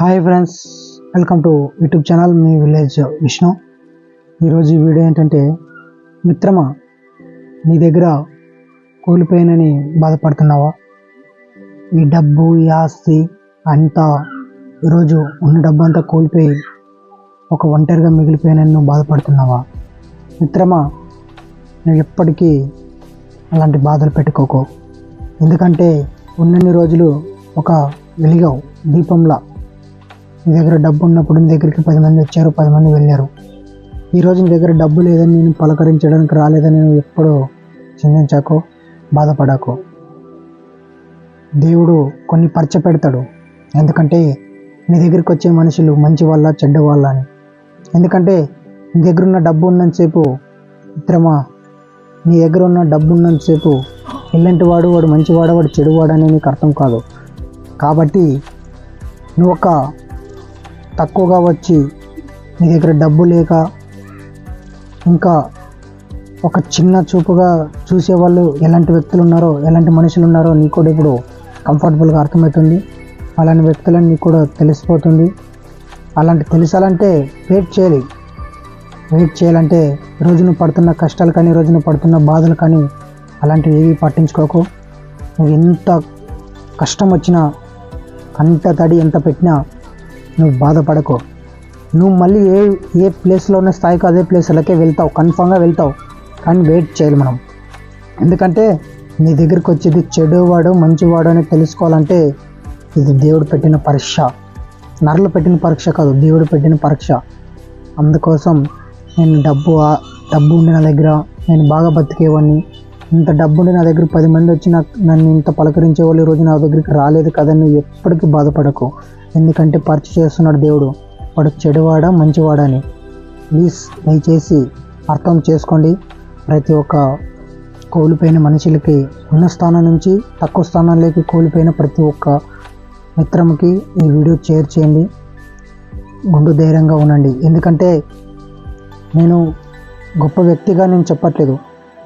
Hi friends welcome to YouTube channel me village Vishnu ఈరోజు ఈ video ఏంటంటే మిత్రమా నీ దగ్గర కోల్పోయినని బాధపడుతున్నావా? ఈ డబ్బు ఈ ఆస్తి అంతా ఈరోజు ఉన్న డబ్బు అంతా కోల్పోయి ఒక ఒంటరిగా మిగిలిపోయినని నువ్వు బాధపడుతున్నావా? మిత్రమా నువ్వు ఎప్పటికీ అలాంటి బాధలు పెట్టుకోకు. ఎందుకంటే ఉన్నన్ని రోజులు ఒక వెలిగావు దీపంలా. నీ దగ్గర డబ్బు ఉన్నప్పుడు నీ దగ్గరికి పది మంది వచ్చారు పది మంది వెళ్ళారు. ఈరోజు నీ దగ్గర డబ్బు లేదని నేను పలకరించడానికి రాలేదని నువ్వు ఎప్పుడూ చింతించాకో బాధపడాకో. దేవుడు కొన్ని పరిచ పెడతాడు ఎందుకంటే నీ దగ్గరికి వచ్చే మనుషులు మంచి వాళ్ళ చెడ్డ వాళ్ళ అని. ఎందుకంటే నీ దగ్గర ఉన్న డబ్బు ఉన్నంతసేపు మిత్రమా నీ దగ్గర ఉన్న డబ్బు ఉన్నంతసేపు ఇల్లంటి వాడు వాడు మంచివాడు వాడు చెడువాడు అని నీకు అర్థం కాదు. కాబట్టి నువ్వు ఒక తక్కువగా వచ్చి నీ దగ్గర డబ్బు లేక ఇంకా ఒక చిన్న చూపుగా చూసేవాళ్ళు ఎలాంటి వ్యక్తులు ఉన్నారో ఎలాంటి మనుషులు ఉన్నారో నీకు కూడా ఇప్పుడు కంఫర్టబుల్గా అర్థమవుతుంది. అలాంటి వ్యక్తులని నీకు కూడా తెలిసిపోతుంది. అలాంటి తెలిసాలంటే వెయిట్ చేయాలి. వెయిట్ చేయాలంటే రోజును పడుతున్న కష్టాలు కానీ రోజును పడుతున్న బాధలు కానీ అలాంటివి ఏవి పట్టించుకోకు. నువ్వు ఎంత కష్టం వచ్చినా అంత తడి ఎంత పెట్టినా నువ్వు బాధపడకు. నువ్వు మళ్ళీ ఏ ఏ ప్లేస్లో ఉన్న స్థాయికి అదే ప్లేస్లకే వెళ్తావు కన్ఫామ్గా వెళ్తావు. కానీ వెయిట్ చేయాలి మనం. ఎందుకంటే నీ దగ్గరికి వచ్చేది చెడువాడు మంచివాడు అని తెలుసుకోవాలంటే ఇది దేవుడు పెట్టిన పరీక్ష. నరలు పెట్టిన పరీక్ష కాదు దేవుడు పెట్టిన పరీక్ష. అందుకోసం నేను డబ్బు డబ్బు ఉండి నా దగ్గర నేను బాగా బతికేవాడిని ఇంత డబ్బుండి నా దగ్గర పది మంది వచ్చి నాకు నన్ను ఇంత పలకరించే వాళ్ళు ఈరోజు నా దగ్గరికి రాలేదు కదా నువ్వు ఎప్పటికీ బాధపడకు. ఎందుకంటే పరిచయం చేస్తున్నాడు దేవుడు. వాడు చెడువాడా మంచివాడా అని. ప్లీజ్ దయచేసి అర్థం చేసుకోండి. ప్రతి ఒక్క కోల్పోయిన మనుషులకి ఉన్న స్థానం నుంచి తక్కువ స్థానాల్లోకి కోల్పోయిన ప్రతి ఒక్క మిత్రంకి ఈ వీడియో షేర్ చేయండి. గుండు ధైర్యంగా ఉండండి. ఎందుకంటే నేను గొప్ప వ్యక్తిగా నేను చెప్పట్లేదు.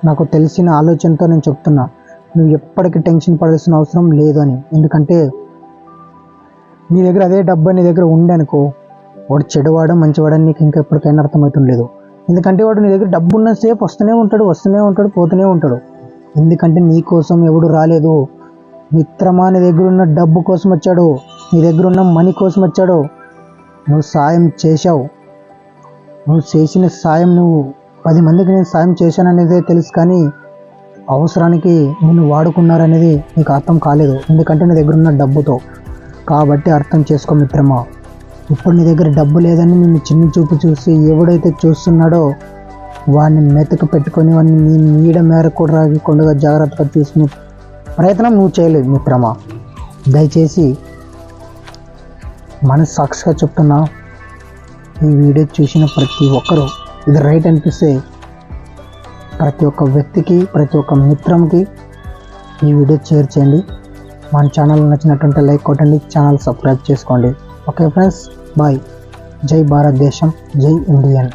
నాకు తెలిసిన ఆలోచనతో నేను చెప్తున్నా నువ్వు ఎప్పటికీ టెన్షన్ పడాల్సిన అవసరం లేదు అని. ఎందుకంటే నీ దగ్గర అదే డబ్బు నీ దగ్గర ఉండనుకో అనుకో వాడు చెడువాడు మంచివాడని నీకు ఇంకా ఎప్పటికైనా అర్థమవుతుంది లేదు ఎందుకంటే వాడు నీ దగ్గర డబ్బు ఉన్న సేపు వస్తూనే ఉంటాడు వస్తూనే ఉంటాడు పోతూనే ఉంటాడు. ఎందుకంటే నీ కోసం ఎవడు రాలేదు. మిత్రమా నీ దగ్గర ఉన్న డబ్బు కోసం వచ్చాడు నీ దగ్గర ఉన్న మనీ కోసం వచ్చాడు. నువ్వు సాయం చేశావు. నువ్వు చేసిన సాయం నువ్వు పది మందికి నేను సాయం చేశాననేదే తెలుసు కానీ అవసరానికి నిన్ను వాడుకున్నారనేది నీకు అర్థం కాలేదు. ఎందుకంటే నీ దగ్గర ఉన్న డబ్బుతో. కాబట్టి అర్థం చేసుకో మిత్రమా. ఇప్పుడు నీ దగ్గర డబ్బు లేదని నిన్ను చిన్న చూపు చూసి ఎవడైతే చూస్తున్నాడో వాడిని మెతక పెట్టుకొని వాడిని నీ నీడ మేరకు కూడా రాకుండా జాగ్రత్తగా చూసుకునే ప్రయత్నం నువ్వు చేయలేదు మిత్రమా. దయచేసి మనస్సాక్షిగా చెప్తున్నా ఈ వీడియో చూసిన ప్రతి ఒక్కరూ ఇది రైట్ అనిపిస్తే ప్రతి ఒక్క వ్యక్తికి ప్రతి ఒక్క మిత్రంకి ఈ వీడియో షేర్ చేయండి. మన ఛానల్ నచ్చినట్టుంటే లైక్ కొట్టండి ఛానల్ సబ్స్క్రైబ్ చేసుకోండి. ఓకే ఫ్రెండ్స్ బాయ్ జై భారతదేశం జై ఇండియన్